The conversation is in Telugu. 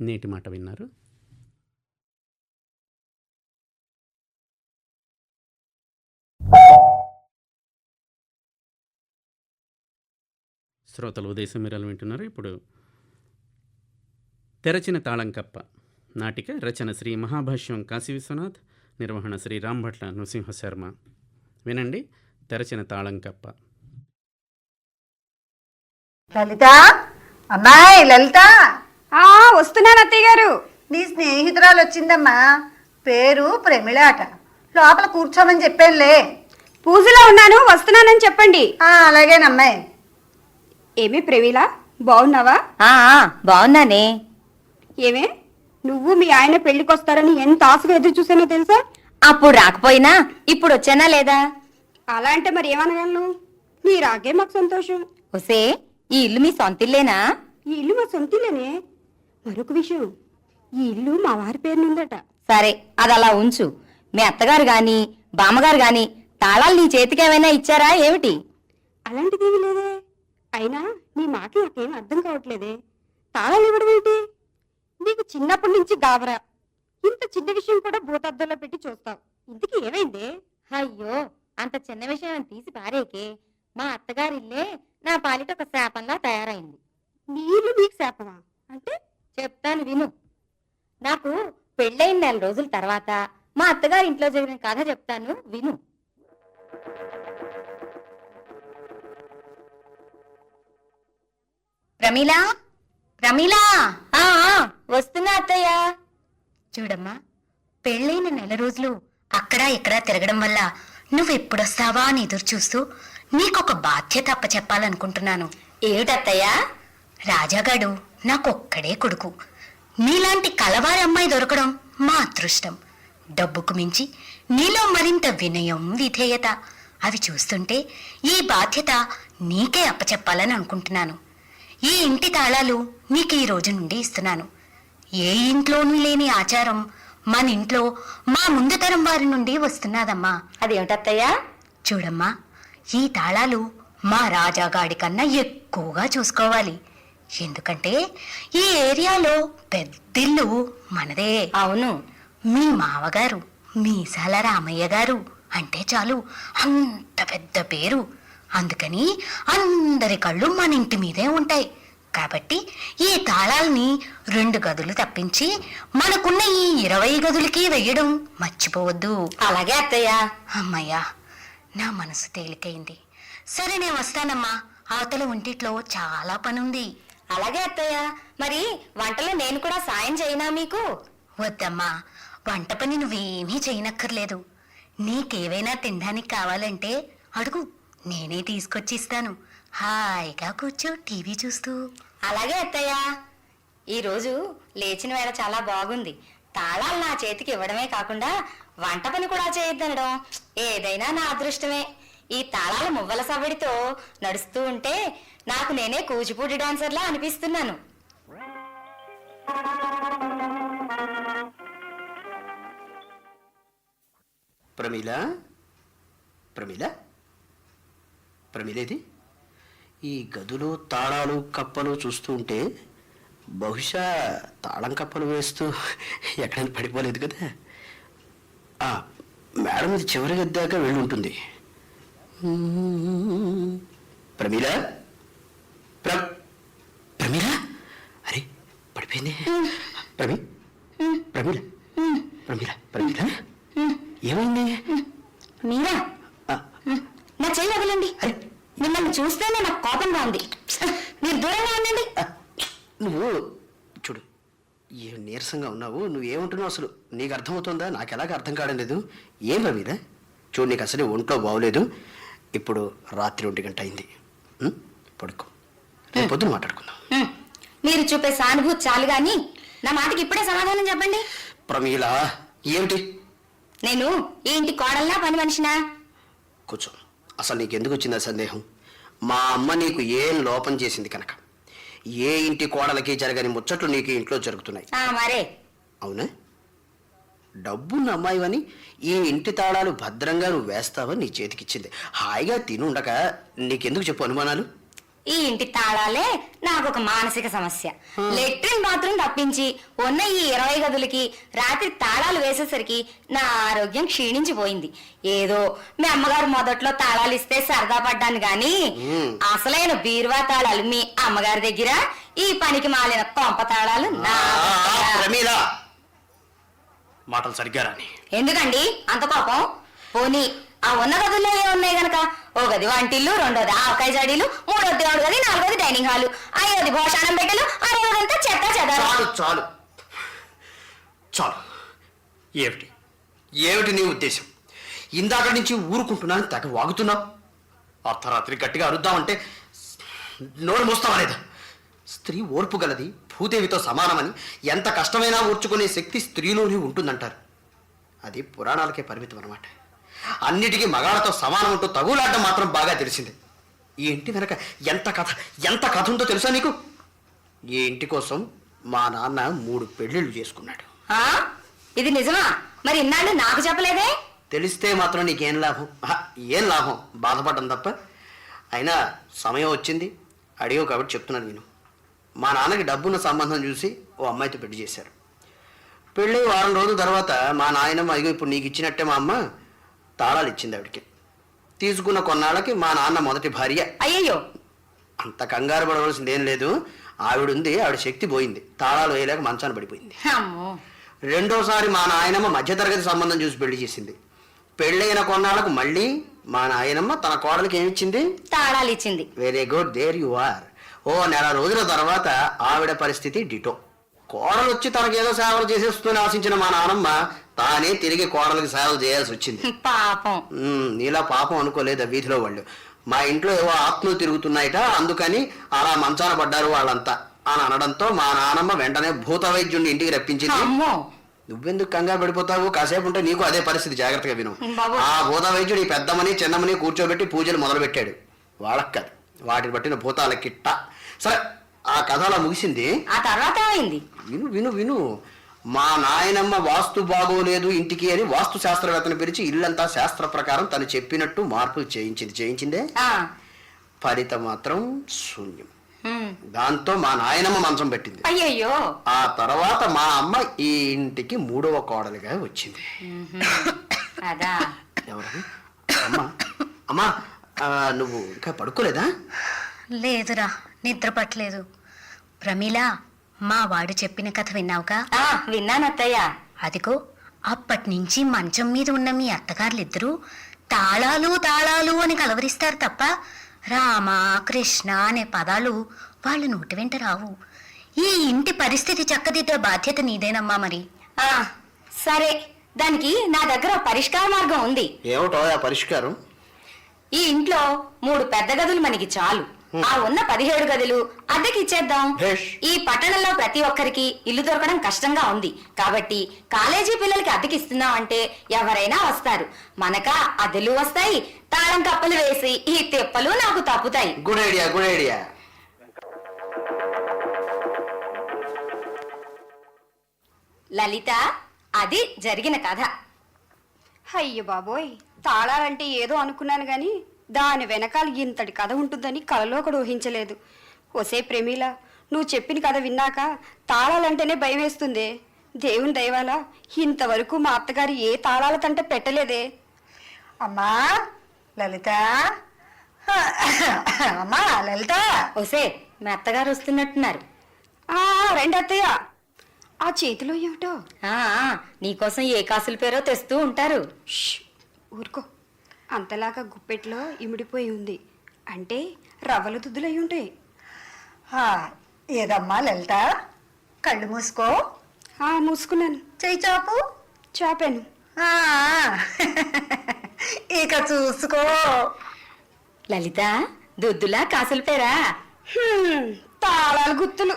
నేటి మాట విన్నారు. శ్రోతలు ఉదయం మీరలు వింటున్నారు? ఇప్పుడు తెరచిన తాళంకప్ప నాటిక రచన శ్రీ మహాభాష్యం కాశీ విశ్వనాథ్ నిర్వహణ శ్రీ రాంభట్ల నృసింహ శర్మ వినండి తెరచిన తాళంకప్ప. లలిత అమ్మాయి లలిత! ఆ వస్తున్నాను అత్తయ్య గారు. నీ స్నేహితురాలు వచ్చిందమ్మా. పేరు ప్రమిళాట. లోపల కూర్చోమని చెప్పానులే. పూజలో ఉన్నాను వస్తున్నానని చెప్పండి. ఆ, అలాగేనమ్మాయి. ఏమి ప్రవీల బాగున్నావా? ఆ ఆ, బాగున్నానే. ఏమే? నువ్వు మీ ఆయన పెళ్ళికొస్తారని ఎంత ఆశగా ఎదురు చూసానో తెలుసా? అప్పుడు రాకపోయినా ఇప్పుడు వచ్చానా లేదా? అలా అంటే మరి ఏమనగలను? నీ రాగే మాకు సంతోషం. ఒసే ఈ ఇల్లు మీ సొంతిల్లేనా? ఈ ఇల్లు మా సొంతిల్లేనే. మరొక విషయం. ఈ ఇల్లు మా వారి పేరునుందట సరే అది అలా ఉంచు. మీ అత్తగారు గాని బామ్మగారు గాని తాళాలు నీ చేతికి ఏమైనా ఇచ్చారా? ఏమిటి? అలాంటిదేమీ లేదే. అయినా నీ మాట నాకేం అర్థం కావట్లేదే. తాళాలు ఇవ్వడం ఏంటి? నీకు చిన్నప్పటి నుంచి గాబరా. ఇంత చిన్న విషయం కూడా భూతద్దంలో పెట్టి చూస్తావు. ఇంతకీ ఏమైందే? అయ్యో అంత చిన్న విషయం తీసి పారేకే. మా అత్తగారి ఇల్లే నా పాలిట ఒక శాపంగా తయారైంది. నీళ్ళు నీకు శాపమా? అంటే చెప్తాను విను. నాకు పెళ్ళైన నెల రోజుల తర్వాత మా అత్తగారి ఇంట్లో జరిగిన కథ చెప్తాను విను. ప్రమీలా? ప్రమీలా? వస్తున్నా అత్తయ్య. చూడమ్మా పెళ్ళైన నెల రోజులు అక్కడ ఇక్కడ తిరగడం వల్ల నువ్వు ఎప్పుడొస్తావా అని ఎదురు చూస్తూ నీకొక బాధ్యత అప్పచెప్పాలనుకుంటున్నాను. ఏమిటత్తయ్యా? రాజాగాడు నాకొక్కడే కొడుకు. నీలాంటి కలవారి అమ్మాయి దొరకడం మా అదృష్టం. డబ్బుకు మించి నీలో మరింత వినయం విధేయత. అవి చూస్తుంటే ఈ బాధ్యత నీకే అప్పచెప్పాలని అనుకుంటున్నాను. ఈ ఇంటి తాళాలు నీకు ఈ రోజు నుండి ఇస్తున్నాను. ఏ ఇంట్లోనూ లేని ఆచారం మన ఇంట్లో మా ముందు తరం వారి నుండి వస్తున్నదమ్మా. అదేమిటత్తయ్యా చూడమ్మా ఈ తాళాలు మా రాజాగాడి కన్నా ఎక్కువగా చూసుకోవాలి. ఎందుకంటే ఈ ఏరియాలో పెద్దిల్లు మనదే. అవును. మీ మావగారు మీసాల రామయ్య గారు అంటే చాలు అంత పెద్ద పేరు. అందుకని అందరి కళ్ళు మన ఇంటి మీదే ఉంటాయి. కాబట్టి ఈ తాళాల్ని రెండు గదులు తప్పించి మనకున్న ఈ ఇరవై గదులకి వెయ్యడం మర్చిపోవద్దు. అలాగే అత్తయ్య. అమ్మయ్యా నా మనసు తేలికైంది. సరే నేను వస్తానమ్మా. అవతల ఒంటిట్లో చాలా పనుంది. అలాగే అత్తయ్య. మరి వంటలో నేను కూడా సాయం చేయనా మీకు? వద్దమ్మా వంట పని నువ్వేమీ చేయనక్కర్లేదు. నీకేవైనా తినడానికి కావాలంటే అడుగు నేనే తీసుకొచ్చి ఇస్తాను హాయిగా కూర్చో టీవీ చూస్తూ. అలాగే అత్తయ్య. ఈరోజు లేచిన వేళ చాలా బాగుంది. తాళాలు నా చేతికి ఇవ్వడమే కాకుండా వంట పని కూడా చేయొద్దనడం. ఏదైనా నా అదృష్టమే. ఈ తాళాల మువ్వల సవ్వడితో నడుస్తూ ఉంటే నాకు నేనే కూచిపూడి డాన్సర్లా అనిపిస్తున్నాను. ప్రమీల? ప్రమీల? ప్రమీలేది? ఈ గదులు తాళాలు కప్పలు చూస్తూ ఉంటే బహుశా తాళం కప్పలు వేస్తూ ఎక్కడైనా పడిపోలేదు కదా. మేడం ఇది చివరి గద్దాక వెళ్ళి ఉంటుంది. ప్రమీల? ప్ర ప్రమీల? అరే పడిపోయింది. ప్రమీ ప్రమీల. ప్రమీల ప్రమీల. ఏమైంది? మీరా? నా చేయి వదలండి అరే. మిమ్మల్ని చూస్తేనే నాకు కోపంగా ఉంది. మీరు దూరంగా ఉండండి. నువ్వు చూడు ఏం నీరసంగా ఉన్నావు నువ్వు ఏమంటున్నావు అసలు? నీకు అర్థమవుతుందా? నాకు ఎలాగ అర్థం కావడం లేదు. ఏం రమీద చూడు నీకు అసలు ఒంట్లో బాగోలేదు. ఇప్పుడు రాత్రి ఒంటి గంట అయింది? పడుకో. రేపు పొద్దున మాట్లాడుకుందాం. హ్మ్. మీరు చూపే సానుభూతి చాలు గాని నా మాటకి ఇప్పుడే సమాధానం చెప్పండి. ప్రమీల ఏమిటి? నేను ఈ ఇంటి కోడల్నా పని మనిషినా? కూర్చో. అసలు నీకు ఎందుకు వచ్చిందా సందేహం? మా అమ్మ నీకు ఏం లోపం చేసింది కనుక? ఏ ఇంటి కోడలకి జరగని ముచ్చట్లు నీకు ఇంట్లో జరుగుతున్నాయి. ఆ మరే. అవునా? డబ్బున్న అమ్మాయివని ఈ ఇంటి తాళాలు భద్రంగా నువ్వు వేస్తావని నీ చేతికిచ్చింది. హాయిగా తిని ఉండక నీకెందుకు చెప్పు అనుమానాలు? ఈ ఇంటి తాళాలే నాకు ఒక మానసిక సమస్య. లెట్రిన్ బాత్రూమ్ తప్పించి ఉన్న ఈ ఇరవై గదులకి రాత్రి తాళాలు వేసేసరికి నా ఆరోగ్యం క్షీణించిపోయింది. ఏదో మీ అమ్మగారు మొదట్లో తాళాలు ఇస్తే సరదా పడ్డాను గాని అసలైన బీరువా తాళాలు మీ అమ్మగారి దగ్గర ఈ పనికి మాలిన కొంప తాళాలు నా. ప్రమీల! మాటలు సరిగ్గా రాని. ఎందుకండి? అంత కోపం? పోనీ ఆ ఉన్న గదుల్లో ఏమున్నాయి గనక? ఓ గది వంటిల్లు రెండోది ఆవకాయ జడీలు మూడోది దేవుడు గది నాలుగోది డైనింగ్ హాలు ఐదోది భోషాణం పెట్టెలు ఆరోదంతా చెత్త చెదారం. చాలు చాలు. చాలు. ఏమిటి? ఏమిటి నీ ఉద్దేశం? ఇందాక నుంచి ఊరుకుంటున్నాను తెగ వాగుతున్నావు. అర్ధరాత్రి గట్టిగా అరుద్దామంటే నోరు మూస్తావా లేదా? స్త్రీ ఓర్పు గలది భూదేవితో సమానమని ఎంత కష్టమైనా ఊర్చుకునే శక్తి స్త్రీలోనే ఉంటుందంటారు. అది పురాణాలకే పరిమితం అనమాట అన్నిటికీ మగాళ్ళతో సమానం ఉంటూ తగులాడడం మాత్రం బాగా తెలిసింది. ఈ ఇంటి వెనక ఎంత కథ ఎంత కథ ఉందో తెలుసా నీకు? ఈ ఇంటి కోసం మా నాన్న మూడు పెళ్ళిళ్ళు చేసుకున్నాడు. ఆ? ఇది నిజమా? మరి ఇన్నాళ్ళు నాకు చెప్పలేదే? తెలిస్తే మాత్రం నీకేం లాభం? ఆహా, ఏం లాభం? బాధపడడం తప్ప. అయినా సమయం వచ్చింది. అడిగావు కాబట్టి చెప్తున్నాను నేను మా నాన్నకి డబ్బున్న సంబంధం చూసి ఓ అమ్మాయితో పెళ్ళి చేశారు. పెళ్ళి వారం రోజుల తర్వాత మా నాయనమ్మ అదిగో ఇప్పుడు నీకు ఇచ్చినట్టే మా అమ్మ తాళాలు ఇచ్చింది ఆవిడకి. తీసుకున్న కొన్నాళ్ళకి మా నాన్న మొదటి భార్య. అయ్యయ్యో! అంత కంగారు పడవలసింది ఏం లేదు. ఆవిడుంది ఆవిడ శక్తి పోయింది. తాళాలు వేయలేక మంచాన పడిపోయింది. అమ్మో! రెండోసారి మా నాయనమ్మ మధ్యతరగతి సంబంధం చూసి పెళ్ళి చేసింది. పెళ్ళైన కొన్నాళ్ళకు మళ్ళీ మా నాయనమ్మ తన కోడలికి ఏమిచ్చింది? తాళాలు ఇచ్చింది. Very good there you are. ఓ నెల రోజుల తర్వాత ఆవిడ పరిస్థితి డిటో. కోడలు వచ్చి తనకేదో సేవలు చేసేస్తుందని ఆశించిన మా నానమ్మ తానే తిరిగి కోడలికి సేవలు చేయాల్సి వచ్చింది. పాపం. నీలా పాపం అనుకోలేదు వీధిలో వాళ్ళు. మా ఇంట్లో ఏవో ఆత్మలు తిరుగుతున్నాయట అందుకని అలా మంచాన పడ్డారు వాళ్ళంతా అని అనడంతో మా నానమ్మ వెంటనే భూత వైద్యుడిని ఇంటికి రప్పించింది. నువ్వెందుకు కంగారు పడిపోతావు? కాసేపు ఉంటే నీకు అదే పరిస్థితి జాగ్రత్తగా విను. ఆ భూత వైద్యుడు ఈ పెద్దమని చిన్నమని కూర్చోబెట్టి పూజలు మొదలు పెట్టాడు వాళ్ళకి కాదు వాటిని బట్టిన భూతాల కిట్ట సరే ఆ కథ అలా ముగిసింది? ఆ తర్వాత ఏమైంది? విను విను విను. మా నాయనమ్మ వాస్తు బాగోలేదు ఇంటికి అని వాస్తు శాస్త్రవేత్తను పిలిచి ఇల్లంతా శాస్త్ర ప్రకారం తను చెప్పినట్టు మార్పులు చేయించింది. చేయించిందే? ఆ. ఫలితం మాత్రం శూన్యం. దాంతో మా నాయనమ్మ మంచం పెట్టింది. అయ్యయ్యో! ఆ తర్వాత మా అమ్మ ఈ ఇంటికి మూడవ కోడలిగా వచ్చింది. అదా. ఎవరు అమ్మా. అమ్మా ఆ, నువ్వు ఇంకా పడుకోలేదా? లేదురా నిద్ర పట్టలేదు. ప్రమీల మా వాడు చెప్పిన కథ విన్నావుగా? విన్నానత్తయ్య అదిగో అప్పటి నుంచి మంచం మీద ఉన్న మీ అత్తగారులిద్దరూ తాళాలు తాళాలు అని కలవరిస్తారు తప్ప రామ కృష్ణ అనే పదాలు వాళ్ళ నోటి వెంట రావు. ఈ ఇంటి పరిస్థితి చక్కదిద్దే బాధ్యత నీదేనమ్మా మరి. సరే. దానికి నా దగ్గర పరిష్కార మార్గం ఉంది. ఏమిటో ఆ పరిష్కారం? ఈ ఇంట్లో మూడు పెద్ద గదులు మనకి చాలు. ఆ ఉన్న పదిహేడు గదులు అద్దెకి ఇచ్చేద్దాం. ఈ పట్టణంలో ప్రతి ఒక్కరికి ఇల్లు దొరకడం కష్టంగా ఉంది. కాబట్టి కాలేజీ పిల్లలకి అద్దెకి ఇస్తున్నాం అంటే ఎవరైనా వస్తారు. మనక అద్దెలు వస్తాయి తాళం కప్పలు వేసి ఈ తెప్పలు నాకు తప్పుతాయి good idea good idea. Lalitha అది జరిగిన కథ. అయ్య బాబోయ్ తాళాలంటే ఏదో అనుకున్నాను గాని దాని వెనకాల ఇంతటి కథ ఉంటుందని కలలో కూడా ఊహించలేదు. ఒసే ప్రేమిల నువ్వు చెప్పిన కథ విన్నాక తాళాలంటేనే భయం వేస్తుందే. దేవుని దయవాల ఇంతవరకు మా అత్తగారు ఏ తాళాల తంట పెట్టలేదే. అమ్మా లలిత. అమ్మా లలిత. ఒసే మా అత్తగారు వస్తున్నట్టున్నారు. ఆ రండి అత్తయ్య. ఆ చేతిలో ఏమిటో? నీకోసం ఏ కాసుల పేరో తెస్తూ ఉంటారు. ఊరుకో. అంతలాగా గుప్పెట్లో ఇమిడిపోయి ఉంది. అంటే రవ్వల దుద్దులై ఉంటాయి. ఏదమ్మా లలిత? కళ్ళు మూసుకో. ఆ మూసుకున్నాను. చెయ్యి చాపు. చాపాను. ఇక చూసుకో. లలిత దుద్దులా కాసుల పేరా? తాళాలు గుత్తులు.